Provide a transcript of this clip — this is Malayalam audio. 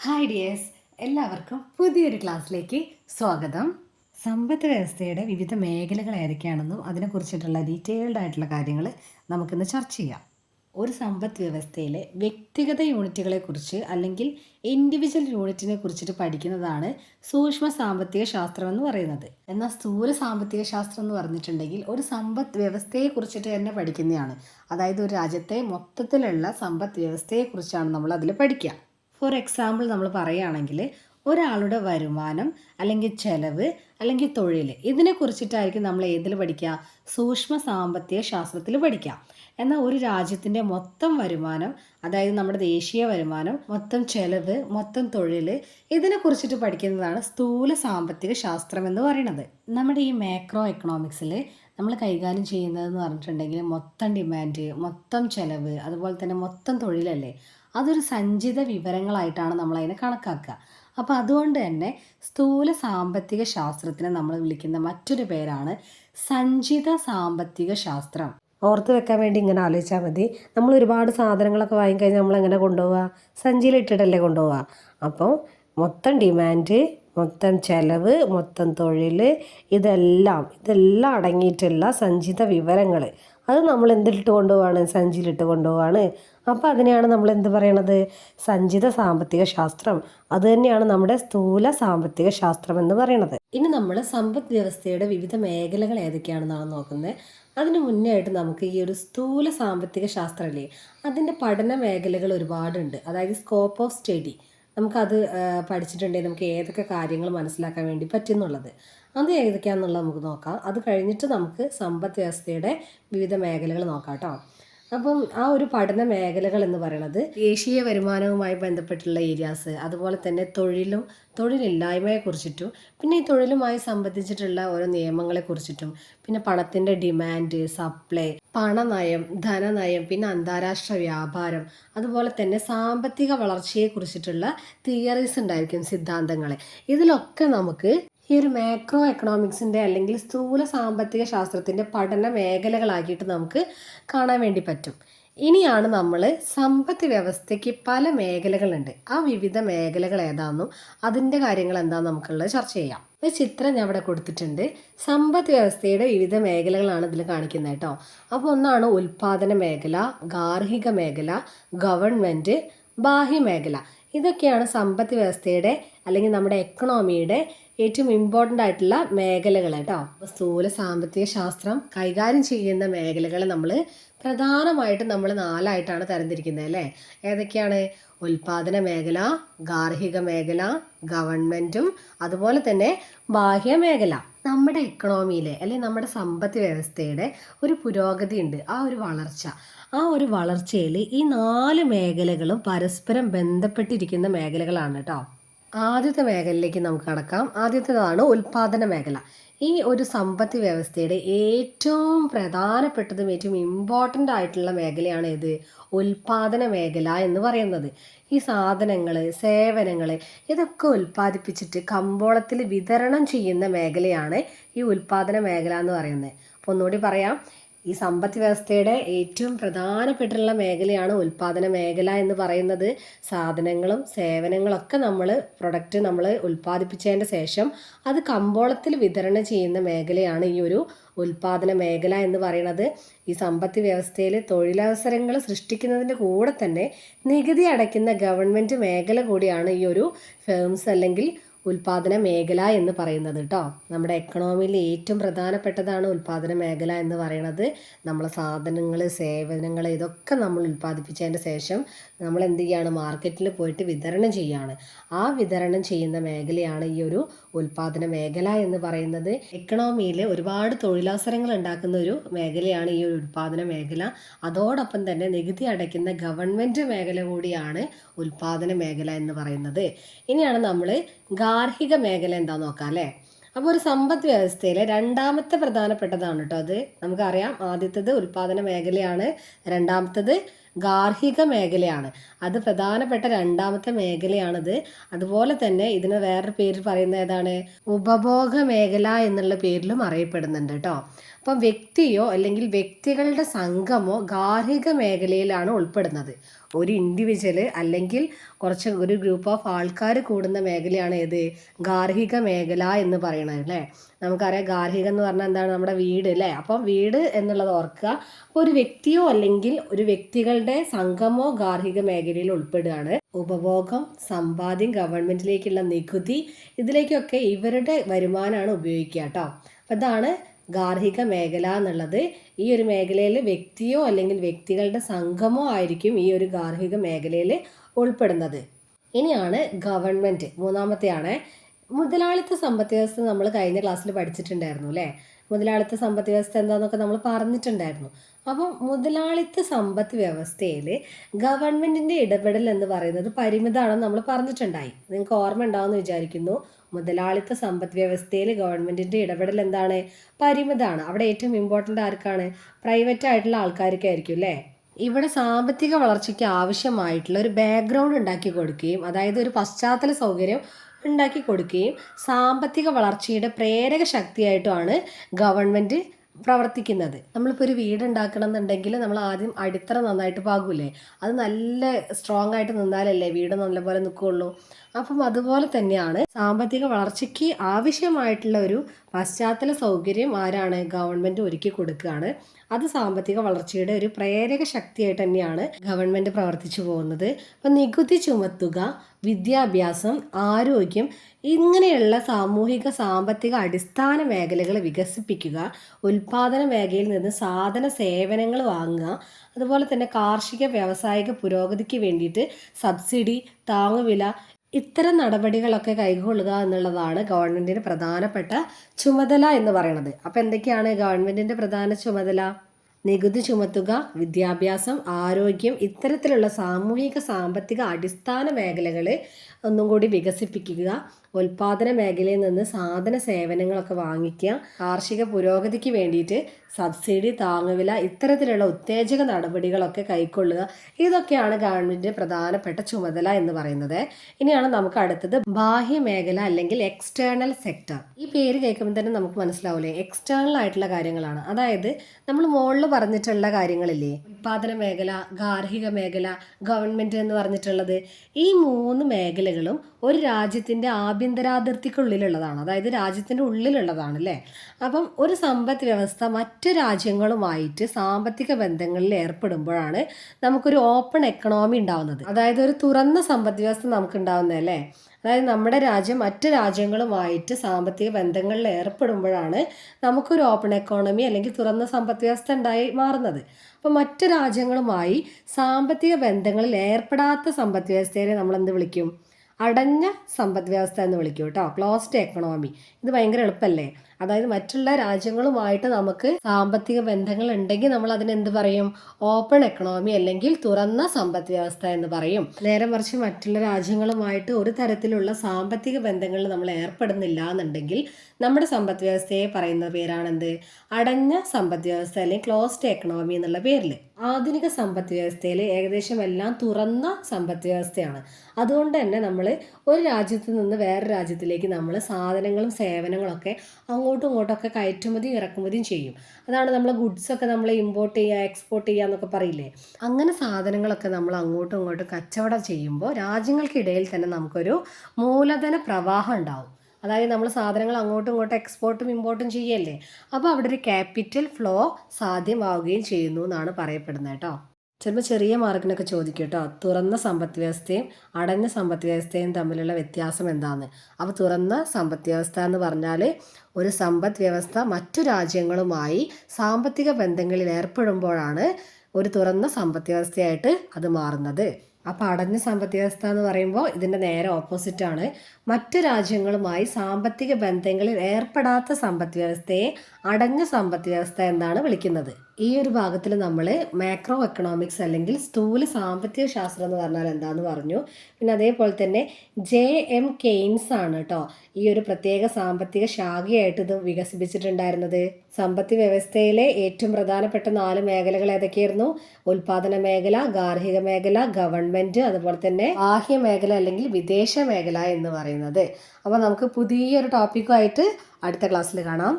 ഹായ് ഡിയേഴ്സ് എല്ലാവർക്കും പുതിയൊരു ക്ലാസ്സിലേക്ക് സ്വാഗതം. സമ്പദ് വ്യവസ്ഥയുടെ വിവിധ മേഖലകൾ ഏതൊക്കെയാണെന്നും അതിനെക്കുറിച്ചിട്ടുള്ള ഡീറ്റെയിൽഡ് ആയിട്ടുള്ള കാര്യങ്ങൾ നമുക്കിന്ന് ചർച്ച ചെയ്യാം. ഒരു സമ്പദ് വ്യവസ്ഥയിലെ വ്യക്തിഗത യൂണിറ്റുകളെക്കുറിച്ച് അല്ലെങ്കിൽ ഇൻഡിവിജ്വൽ യൂണിറ്റിനെ കുറിച്ചിട്ട് പഠിക്കുന്നതാണ് സൂക്ഷ്മ സാമ്പത്തിക ശാസ്ത്രം എന്ന് പറയുന്നത്. എന്നാൽ സ്ഥൂല സാമ്പത്തിക ശാസ്ത്രം എന്ന് പറഞ്ഞിട്ടുണ്ടെങ്കിൽ ഒരു സമ്പദ് വ്യവസ്ഥയെ കുറിച്ചിട്ട് തന്നെ പഠിക്കുന്നതാണ്. അതായത് ഒരു രാജ്യത്തെ മൊത്തത്തിലുള്ള സമ്പദ് വ്യവസ്ഥയെക്കുറിച്ചാണ് നമ്മൾ അതിൽ പഠിക്കുക. ഫോർ എക്സാമ്പിൾ നമ്മൾ പറയുകയാണെങ്കിൽ ഒരാളുടെ വരുമാനം അല്ലെങ്കിൽ ചെലവ് അല്ലെങ്കിൽ തൊഴിൽ ഇതിനെ കുറിച്ചിട്ടായിരിക്കും നമ്മൾ ഏതിൽ പഠിക്കുക? സൂക്ഷ്മ സാമ്പത്തിക ശാസ്ത്രത്തിൽ പഠിക്കാം എന്നാൽ ഒരു രാജ്യത്തിന്റെ മൊത്തം വരുമാനം അതായത് നമ്മുടെ ദേശീയ വരുമാനം മൊത്തം ചെലവ് മൊത്തം തൊഴിൽ ഇതിനെ കുറിച്ചിട്ട് പഠിക്കുന്നതാണ് സ്ഥൂല സാമ്പത്തിക ശാസ്ത്രം എന്ന് പറയുന്നത്. നമ്മുടെ ഈ മാക്രോ എക്കണോമിക്സിൽ നമ്മൾ കൈകാര്യം ചെയ്യുന്നതെന്ന് പറഞ്ഞിട്ടുണ്ടെങ്കിൽ മൊത്തം ഡിമാൻഡ് മൊത്തം ചെലവ് അതുപോലെ തന്നെ മൊത്തം തൊഴിലല്ലേ? അതൊരു സഞ്ചിത വിവരങ്ങളായിട്ടാണ് നമ്മൾ അതിനെ കണക്കാക്കുക. അപ്പോൾ അതുകൊണ്ട് തന്നെ സ്ഥൂല സാമ്പത്തിക ശാസ്ത്രത്തിനെ നമ്മൾ വിളിക്കുന്ന മറ്റൊരു പേരാണ് സഞ്ചിത സാമ്പത്തിക ശാസ്ത്രം. ഓർത്ത് വെക്കാൻ വേണ്ടി ഇങ്ങനെ ആലോചിച്ചാൽ മതി. നമ്മൾ ഒരുപാട് സാധനങ്ങളൊക്കെ വാങ്ങിക്കഴിഞ്ഞാൽ നമ്മൾ എങ്ങനെ കൊണ്ടുപോവുക സഞ്ചിയിലിട്ടിട്ടല്ലേ കൊണ്ടുപോവുക അപ്പോൾ മൊത്തം ഡിമാൻഡ് മൊത്തം ചെലവ് മൊത്തം തൊഴിൽ ഇതെല്ലാം ഇതെല്ലാം അടങ്ങിയിട്ടുള്ള സഞ്ചിത വിവരങ്ങൾ അത് നമ്മൾ എന്തിലിട്ട് കൊണ്ടുപോവാണ്? സഞ്ചിയിലിട്ട് കൊണ്ടുപോവാണ്. അപ്പോൾ അതിനെയാണ് നമ്മൾ എന്ത് പറയണത്? സഞ്ചിത സാമ്പത്തിക ശാസ്ത്രം. അത് തന്നെയാണ് നമ്മുടെ സ്ഥൂല സാമ്പത്തിക ശാസ്ത്രം എന്ന് പറയണത്. ഇനി നമ്മൾ സമ്പദ് വ്യവസ്ഥയുടെ വിവിധ മേഖലകൾ ഏതൊക്കെയാണെന്നാണ് നോക്കുന്നത്? അതിന് മുന്നേ ആയിട്ട് നമുക്ക് ഈ ഒരു സ്ഥൂല സാമ്പത്തിക ശാസ്ത്രമല്ലേ അതിന്റെ പഠന മേഖലകൾ ഒരുപാടുണ്ട്. അതായത് സ്കോപ്പ് ഓഫ് സ്റ്റഡി നമുക്കത് പഠിച്ചിട്ടുണ്ടെങ്കിൽ നമുക്ക് ഏതൊക്കെ കാര്യങ്ങൾ മനസ്സിലാക്കാൻ വേണ്ടി പറ്റുന്നുള്ളത്. അത് ഏതൊക്കെയാണെന്നുള്ളത് നമുക്ക് നോക്കാം. അത് കഴിഞ്ഞിട്ട് നമുക്ക് സമ്പദ് വ്യവസ്ഥയുടെ വിവിധ മേഖലകൾ നോക്കാം കേട്ടോ. അപ്പം ആ ഒരു പഠന മേഖലകൾ എന്ന് പറയുന്നത് ദേശീയ വരുമാനവുമായി ബന്ധപ്പെട്ടുള്ള ഏരിയാസ് അതുപോലെ തന്നെ തൊഴിലും തൊഴിലില്ലായ്മയെ കുറിച്ചിട്ടും പിന്നെ ഈ തൊഴിലുമായി സംബന്ധിച്ചിട്ടുള്ള ഓരോ നിയമങ്ങളെ കുറിച്ചിട്ടും പിന്നെ പണത്തിന്റെ ഡിമാൻഡ് സപ്ലൈ പണനയം ധനനയം പിന്നെ അന്താരാഷ്ട്ര വ്യാപാരം അതുപോലെ തന്നെ സാമ്പത്തിക വളർച്ചയെ കുറിച്ചിട്ടുള്ള തിയറീസ് ഉണ്ടായിരിക്കും സിദ്ധാന്തങ്ങളെ. ഇതിലൊക്കെ നമുക്ക് ഈ ഒരു മാക്രോ എക്കണോമിക്സിന്റെ അല്ലെങ്കിൽ സ്ഥൂല സാമ്പത്തിക ശാസ്ത്രത്തിന്റെ പഠന മേഖലകളാക്കിയിട്ട് നമുക്ക് കാണാൻ വേണ്ടി പറ്റും. ഇനിയാണ് നമ്മൾ സമ്പത്ത് വ്യവസ്ഥയ്ക്ക് പല മേഖലകളുണ്ട്. ആ വിവിധ മേഖലകൾ ഏതാണെന്നും അതിന്റെ കാര്യങ്ങൾ എന്താണെന്ന് നമുക്കുള്ളത് ചർച്ച ചെയ്യാം. ഒരു ചിത്രം ഞാൻ ഇവിടെ കൊടുത്തിട്ടുണ്ട്. സമ്പദ് വ്യവസ്ഥയുടെ വിവിധ മേഖലകളാണ് ഇതിൽ കാണിക്കുന്നത് കേട്ടോ. അപ്പോൾ ഒന്നാണ് ഉൽപാദന മേഖല ഗാർഹിക മേഖല ഗവൺമെന്റ് ബാഹ്യ മേഖല. ഇതൊക്കെയാണ് സമ്പദ് വ്യവസ്ഥയുടെ അല്ലെങ്കിൽ നമ്മുടെ എക്കണോമിയുടെ ഏറ്റവും ഇമ്പോർട്ടന്റ് ആയിട്ടുള്ള മേഖലകൾ കേട്ടോ. സ്ഥൂല സാമ്പത്തിക ശാസ്ത്രം കൈകാര്യം ചെയ്യുന്ന മേഖലകൾ നമ്മൾ പ്രധാനമായിട്ടും നമ്മൾ നാലായിട്ടാണ് തരംതിരിക്കുന്നത് അല്ലേ? ഏതൊക്കെയാണ്? ഉൽപാദന മേഖല ഗാർഹിക മേഖല ഗവൺമെന്റും അതുപോലെ തന്നെ ബാഹ്യ മേഖല. നമ്മുടെ എക്കണോമിയിലെ അല്ലെങ്കിൽ നമ്മുടെ സമ്പത്ത് വ്യവസ്ഥയുടെ ഒരു പുരോഗതി ഉണ്ട്. ആ ഒരു വളർച്ച. ആ ഒരു വളർച്ചയിൽ ഈ നാല് മേഖലകളും പരസ്പരം ബന്ധപ്പെട്ടിരിക്കുന്ന മേഖലകളാണ് കേട്ടോ. ആദ്യത്തെ മേഖലയിലേക്ക് നമുക്ക് കടക്കാം. ആദ്യത്തേതാണ് ഉൽപാദന മേഖല. ഈ ഒരു സമ്പത്ത് വ്യവസ്ഥയുടെ ഏറ്റവും പ്രധാനപ്പെട്ടതും ഏറ്റവും ഇമ്പോർട്ടന്റ് ആയിട്ടുള്ള മേഖലയാണ് ഇത് ഉൽപാദന മേഖല എന്ന് പറയുന്നത്. ഈ സാധനങ്ങൾ സേവനങ്ങൾ ഇതൊക്കെ ഉൽപ്പാദിപ്പിച്ചിട്ട് കമ്പോളത്തിൽ വിതരണം ചെയ്യുന്ന മേഖലയാണ് ഈ ഉൽപാദന മേഖല എന്ന് പറയുന്നത്. അപ്പോൾ ഒന്നുകൂടി പറയാം. ഈ സമ്പദ് വ്യവസ്ഥയുടെ ഏറ്റവും പ്രധാനപ്പെട്ടുള്ള മേഖലയാണ് ഉൽപാദന മേഖല എന്ന് പറയുന്നത്. സാധനങ്ങളും സേവനങ്ങളൊക്കെ നമ്മൾ പ്രൊഡക്റ്റ് നമ്മൾ ഉൽപ്പാദിപ്പിച്ചതിന്റെ ശേഷം അത് കമ്പോളത്തിൽ വിതരണം ചെയ്യുന്ന മേഖലയാണ് ഈ ഒരു ഉൽപാദന മേഖല എന്ന് പറയുന്നത്. ഈ സമ്പത്ത് വ്യവസ്ഥയിൽ തൊഴിലവസരങ്ങൾ സൃഷ്ടിക്കുന്നതിന്റെ കൂടെ തന്നെ നികുതി അടയ്ക്കുന്ന ഗവൺമെന്റ് മേഖല കൂടിയാണ് ഈ ഒരു ഫേംസ് അല്ലെങ്കിൽ ഉൽപാദന മേഖല എന്ന് പറയുന്നത് കേട്ടോ നമ്മുടെ എക്കണോമിയിൽ ഏറ്റവും പ്രധാനപ്പെട്ടതാണ് ഉൽപാദന മേഖല എന്ന് പറയുന്നത് നമ്മളെ സാധനങ്ങൾ സേവനങ്ങൾ ഇതൊക്കെ നമ്മൾ ഉൽപ്പാദിപ്പിച്ചതിന് ശേഷം നമ്മൾ എന്ത് ചെയ്യുകയാണ് മാർക്കറ്റിൽ പോയിട്ട് വിതരണം ചെയ്യുകയാണ് ആ വിതരണം ചെയ്യുന്ന മേഖലയാണ് ഈ ഒരു ഉൽപാദന മേഖല എന്ന് പറയുന്നത് എക്കണോമിയിൽ ഒരുപാട് തൊഴിലവസരങ്ങൾ ഉണ്ടാക്കുന്ന ഒരു മേഖലയാണ് ഈ ഒരു ഉൽപാദന മേഖല. അതോടൊപ്പം തന്നെ നികുതി അടയ്ക്കുന്ന ഗവൺമെന്റ് മേഖല കൂടിയാണ് ഉൽപാദന മേഖല എന്ന് പറയുന്നത്. ഇനിയാണ് നമ്മൾ ഗാർഹിക മേഖല എന്താ നോക്കാം അല്ലേ? അപ്പോൾ ഒരു സമ്പദ് വ്യവസ്ഥയിലെ രണ്ടാമത്തെ പ്രധാനപ്പെട്ടതാണ് കേട്ടോ അത്. നമുക്കറിയാം ആദ്യത്തേത് ഉൽപാദന മേഖലയാണ് രണ്ടാമത്തേത് ഗാർഹിക മേഖലയാണ്. അത് പ്രധാനപ്പെട്ട രണ്ടാമത്തെ മേഖലയാണിത്. അതുപോലെ തന്നെ ഇതിന് വേറൊരു പേര് പറയുന്ന ഏതാണ്? ഉപഭോഗ മേഖല എന്നുള്ള പേരിലും അറിയപ്പെടുന്നുണ്ട് കേട്ടോ അപ്പം വ്യക്തിയോ അല്ലെങ്കിൽ വ്യക്തികളുടെ സംഘമോ ഗാർഹിക മേഖലയിലാണ് ഉൾപ്പെടുന്നത്. ഒരു ഇൻഡിവിജ്വൽ അല്ലെങ്കിൽ കുറച്ച് ഒരു ഗ്രൂപ്പ് ഓഫ് ആൾക്കാർ കൂടുന്ന മേഖലയാണ് ഏത്? ഗാർഹിക മേഖല എന്ന് പറയണത് അല്ലേ? നമുക്കറിയാം ഗാർഹികം എന്ന് പറഞ്ഞാൽ എന്താണ്? നമ്മുടെ വീട് അല്ലേ? അപ്പം വീട് എന്നുള്ളത് ഓർക്കുക. അപ്പോൾ ഒരു വ്യക്തിയോ അല്ലെങ്കിൽ ഒരു വ്യക്തികളുടെ സംഘമോ ഗാർഹിക മേഖലയിൽ ഉൾപ്പെടുകയാണ്. ഉപഭോഗം സമ്പാദ്യം ഗവൺമെന്റിലേക്കുള്ള നികുതി ഇതിലേക്കൊക്കെ ഇവരുടെ വരുമാനമാണ് ഉപയോഗിക്കുക കേട്ടോ. അപ്പം ഇതാണ് ഗാർഹിക മേഖല എന്നുള്ളത് ഈ ഒരു മേഖലയിൽ വ്യക്തിയോ അല്ലെങ്കിൽ വ്യക്തികളുടെ സംഘമോ ആയിരിക്കും ഈ ഒരു ഗാർഹിക മേഖലയിൽ ഉൾപ്പെടുന്നത്. ഇനിയാണ് ഗവൺമെന്റ്. മൂന്നാമത്തെയാണ് മുതലാളിത്ത സമ്പത്ത് വ്യവസ്ഥ നമ്മൾ കഴിഞ്ഞ ക്ലാസ്സിൽ പഠിച്ചിട്ടുണ്ടായിരുന്നു അല്ലേ? മുതലാളിത്ത സമ്പത്ത് വ്യവസ്ഥ എന്താണെന്നൊക്കെ നമ്മൾ പറഞ്ഞിട്ടുണ്ടായിരുന്നു. അപ്പം മുതലാളിത്ത സമ്പത്ത് വ്യവസ്ഥയിൽ ഗവൺമെന്റിന്റെ ഇടപെടൽ എന്ന് പറയുന്നത് പരിമിതമാണെന്ന് നമ്മൾ പറഞ്ഞിട്ടുണ്ടായി. നിങ്ങൾക്ക് ഓർമ്മ ഉണ്ടാവുമെന്ന് വിചാരിക്കുന്നു. മുതലാളിത്ത സമ്പദ് വ്യവസ്ഥയിൽ ഗവൺമെന്റിന്റെ ഇടപെടൽ എന്താണ്? പരിമിതമാണ് അവിടെ ഏറ്റവും ഇമ്പോർട്ടന്റ് ആർക്കാണ്? പ്രൈവറ്റ് ആയിട്ടുള്ള ആൾക്കാർക്കായിരിക്കും അല്ലേ? ഇവിടെ സാമ്പത്തിക വളർച്ചയ്ക്ക് ആവശ്യമായിട്ടുള്ള ഒരു ബാക്ക്ഗ്രൗണ്ട് ഉണ്ടാക്കി കൊടുക്കുകയും അതായത് ഒരു പശ്ചാത്തല സൗകര്യം ഉണ്ടാക്കി കൊടുക്കുകയും സാമ്പത്തിക വളർച്ചയുടെ പ്രേരക ശക്തിയായിട്ടുമാണ് ഗവൺമെന്റ് പ്രവർത്തിക്കുന്നത്. നമ്മളിപ്പോൾ ഒരു വീട് ഉണ്ടാക്കണം എന്നുണ്ടെങ്കിൽ നമ്മൾ ആദ്യം അടിത്തറ നന്നായിട്ട് പാകൂലേ? അത് നല്ല സ്ട്രോങ് ആയിട്ട് നിന്നാലല്ലേ വീട് നല്ലപോലെ നിൽക്കുകയുള്ളൂ അപ്പം അതുപോലെ തന്നെയാണ് സാമ്പത്തിക വളർച്ചയ്ക്ക് ആവശ്യമായിട്ടുള്ള ഒരു പശ്ചാത്തല സൗകര്യം ആരാണ് ഗവൺമെന്റ് ഒരുക്കി കൊടുക്കുകയാണ്. അത് സാമ്പത്തിക വളർച്ചയുടെ ഒരു പ്രേരക ശക്തിയായിട്ട് തന്നെയാണ് ഗവൺമെന്റ് പ്രവർത്തിച്ചു പോകുന്നത്. അപ്പം നികുതി ചുമത്തുക വിദ്യാഭ്യാസം ആരോഗ്യം ഇങ്ങനെയുള്ള സാമൂഹിക സാമ്പത്തിക അടിസ്ഥാന മേഖലകൾ വികസിപ്പിക്കുക ഉൽപാദന മേഖലയിൽ നിന്ന് സാധന സേവനങ്ങൾ വാങ്ങുക അതുപോലെ തന്നെ കാർഷിക വ്യാവസായിക പുരോഗതിക്ക് വേണ്ടിയിട്ട് സബ്സിഡി താങ്ങുവില ഇത്തരം നടപടികളൊക്കെ കൈകൊള്ളുക എന്നുള്ളതാണ് ഗവൺമെന്റിന്റെ പ്രധാനപ്പെട്ട ചുമതല എന്ന് പറയുന്നത്. അപ്പോൾ എന്തൊക്കെയാണ് ഗവൺമെന്റിന്റെ പ്രധാന ചുമതല? നികുതി ചുമത്തുക വിദ്യാഭ്യാസം ആരോഗ്യം ഇത്തരത്തിലുള്ള സാമൂഹിക സാമ്പത്തിക അടിസ്ഥാന മേഖലകളെ ഒന്നും കൂടി വികസിപ്പിക്കുക ഉൽപാദന മേഖലയിൽ നിന്ന് സാധന സേവനങ്ങളൊക്കെ വാങ്ങിക്കുക. കാർഷിക പുരോഗതിക്ക് വേണ്ടിയിട്ട് സബ്സിഡി താങ്ങുവില ഇത്തരത്തിലുള്ള ഉത്തേജക നടപടികളൊക്കെ കൈക്കൊള്ളുക. ഇതൊക്കെയാണ് ഗവൺമെന്റിന്റെ പ്രധാനപ്പെട്ട ചുമതല എന്ന് പറയുന്നത്. ഇനിയാണ് നമുക്ക് അടുത്തത് ബാഹ്യ മേഖല അല്ലെങ്കിൽ എക്സ്റ്റേണൽ സെക്ടർ ഈ പേര് കേൾക്കുമ്പോൾ തന്നെ നമുക്ക് മനസ്സിലാവില്ലേ? എക്സ്റ്റേണൽ ആയിട്ടുള്ള കാര്യങ്ങളാണ്. അതായത് നമ്മൾ മുകളിൽ പറഞ്ഞിട്ടുള്ള കാര്യങ്ങളില്ലേ? ഉൽപാദന മേഖല ഗാർഹിക മേഖല ഗവൺമെന്റ് എന്ന് പറഞ്ഞിട്ടുള്ളത്. ഈ മൂന്ന് മേഖലകളും ഒരു രാജ്യത്തിന്റെ ആഭ്യന്തരാതിർത്തിക്കുള്ളിലുള്ളതാണ്. അതായത് രാജ്യത്തിന്റെ ഉള്ളിലുള്ളതാണ് അല്ലേ അപ്പം ഒരു സമ്പദ് വ്യവസ്ഥ മറ്റ് രാജ്യങ്ങളുമായിട്ട് സാമ്പത്തിക ബന്ധങ്ങളിൽ ഏർപ്പെടുമ്പോഴാണ് നമുക്കൊരു ഓപ്പൺ എക്കണോമി ഉണ്ടാവുന്നത്. അതായത് ഒരു തുറന്ന സമ്പദ് വ്യവസ്ഥ നമുക്ക് അല്ലേ അതായത് നമ്മുടെ രാജ്യം മറ്റ് രാജ്യങ്ങളുമായിട്ട് സാമ്പത്തിക ബന്ധങ്ങളിൽ ഏർപ്പെടുമ്പോഴാണ് നമുക്കൊരു ഓപ്പൺ എക്കോണമി അല്ലെങ്കിൽ തുറന്ന സമ്പദ് വ്യവസ്ഥ ഉണ്ടായി മാറുന്നത്. അപ്പോൾ മറ്റ് രാജ്യങ്ങളുമായി സാമ്പത്തിക ബന്ധങ്ങളിൽ ഏർപ്പെടാത്ത സമ്പദ് വ്യവസ്ഥയെ നമ്മൾ എന്ത് വിളിക്കും? അടഞ്ഞ സമ്പദ് വ്യവസ്ഥ എന്ന് വിളിക്കും കേട്ടോ. ക്ലോസ്ഡ് എക്കണോമി ഇത് ഭയങ്കര എളുപ്പമല്ലേ അതായത് മറ്റുള്ള രാജ്യങ്ങളുമായിട്ട് നമുക്ക് സാമ്പത്തിക ബന്ധങ്ങൾ ഉണ്ടെങ്കിൽ നമ്മൾ അതിന് എന്ത് പറയും? ഓപ്പൺ എക്കണോമി അല്ലെങ്കിൽ തുറന്ന സമ്പദ് വ്യവസ്ഥ എന്ന് പറയും. നേരെ മറിച്ച് മറ്റുള്ള രാജ്യങ്ങളുമായിട്ട് ഒരു തരത്തിലുള്ള സാമ്പത്തിക ബന്ധങ്ങളിൽ നമ്മൾ ഏർപ്പെടുന്നില്ല എന്നുണ്ടെങ്കിൽ നമ്മുടെ സമ്പദ് വ്യവസ്ഥയെ പറയുന്ന പേരാണെന്ത്? അടഞ്ഞ സമ്പദ് വ്യവസ്ഥ അല്ലെങ്കിൽ ക്ലോസ്ഡ് എക്കണോമി എന്നുള്ള പേരിൽ ആധുനിക സമ്പദ് വ്യവസ്ഥയിൽ ഏകദേശം എല്ലാം തുറന്ന സമ്പദ് വ്യവസ്ഥയാണ്. അതുകൊണ്ട് തന്നെ നമ്മൾ ഒരു രാജ്യത്ത് നിന്ന് വേറെ രാജ്യത്തിലേക്ക് നമ്മൾ സാധനങ്ങളും സേവനങ്ങളൊക്കെ അങ്ങോട്ടും ഇങ്ങോട്ടൊക്കെ കയറ്റുമതിയും ഇറക്കുമതിയും ചെയ്യും. അതാണ് നമ്മൾ ഗുഡ്സൊക്കെ നമ്മൾ ഇമ്പോർട്ട് ചെയ്യുക എക്സ്പോർട്ട് ചെയ്യുക എന്നൊക്കെ പറയില്ലേ? അങ്ങനെ സാധനങ്ങളൊക്കെ നമ്മൾ അങ്ങോട്ടും ഇങ്ങോട്ടും കച്ചവടം ചെയ്യുമ്പോൾ രാജ്യങ്ങൾക്കിടയിൽ തന്നെ നമുക്കൊരു മൂലധന പ്രവാഹം ഉണ്ടാവും. അതായത് നമ്മൾ സാധനങ്ങൾ അങ്ങോട്ടും ഇങ്ങോട്ടും എക്സ്പോർട്ടും ഇമ്പോർട്ടും ചെയ്യല്ലേ? അപ്പോൾ അവിടെ ഒരു ക്യാപിറ്റൽ ഫ്ലോ സാധ്യമാവുകയും ചെയ്യുന്നു എന്നാണ് പറയപ്പെടുന്നത് കേട്ടോ. ചിലപ്പോൾ ചെറിയ മാർക്കിനൊക്കെ ചോദിക്കും കേട്ടോ തുറന്ന സമ്പദ് വ്യവസ്ഥയും അടഞ്ഞ സമ്പദ് വ്യവസ്ഥയും തമ്മിലുള്ള വ്യത്യാസം എന്താണ് അപ്പോൾ തുറന്ന സമ്പദ് വ്യവസ്ഥ എന്ന് പറഞ്ഞാൽ ഒരു സമ്പദ് വ്യവസ്ഥ മറ്റു രാജ്യങ്ങളുമായി സാമ്പത്തിക ബന്ധങ്ങളിൽ ഏർപ്പെടുമ്പോഴാണ് ഒരു തുറന്ന സമ്പദ് വ്യവസ്ഥയായിട്ട് അത് മാറുന്നത്. അപ്പോൾ അടഞ്ഞ സമ്പദ് വ്യവസ്ഥ എന്ന് പറയുമ്പോൾ ഇതിന്റെ നേരെ ഓപ്പോസിറ്റ് ആണ്. മറ്റു രാജ്യങ്ങളുമായി സാമ്പത്തിക ബന്ധങ്ങളിൽ ഏർപ്പെടാത്ത സമ്പദ് വ്യവസ്ഥയെ അടഞ്ഞ സമ്പദ് വ്യവസ്ഥ എന്നാണ് വിളിക്കുന്നത്. ഈ ഒരു ഭാഗത്തിൽ നമ്മൾ മാക്രോ എക്കണോമിക്സ് അല്ലെങ്കിൽ സ്ഥൂല സാമ്പത്തിക ശാസ്ത്രം എന്ന് പറഞ്ഞാൽ എന്താന്ന് പറഞ്ഞു. പിന്നെ അതേപോലെ തന്നെ ജെ എം കെയ്ൻസ് ആണ് കേട്ടോ ഈ ഒരു പ്രത്യേക സാമ്പത്തിക ശാഖയായിട്ട് ഇത് വികസിപ്പിച്ചിട്ടുണ്ടായിരുന്നത്. സമ്പത്ത് വ്യവസ്ഥയിലെ ഏറ്റവും പ്രധാനപ്പെട്ട നാല് മേഖലകൾ ഏതൊക്കെയായിരുന്നു? ഉൽപാദന മേഖല ഗാർഹിക മേഖല ഗവൺമെന്റ് അതുപോലെ തന്നെ ബാഹ്യ മേഖല അല്ലെങ്കിൽ വിദേശ മേഖല എന്ന് പറയുന്നത്. അപ്പോൾ നമുക്ക് പുതിയൊരു ടോപ്പിക്കുമായിട്ട് അടുത്ത ക്ലാസ്സിൽ കാണാം.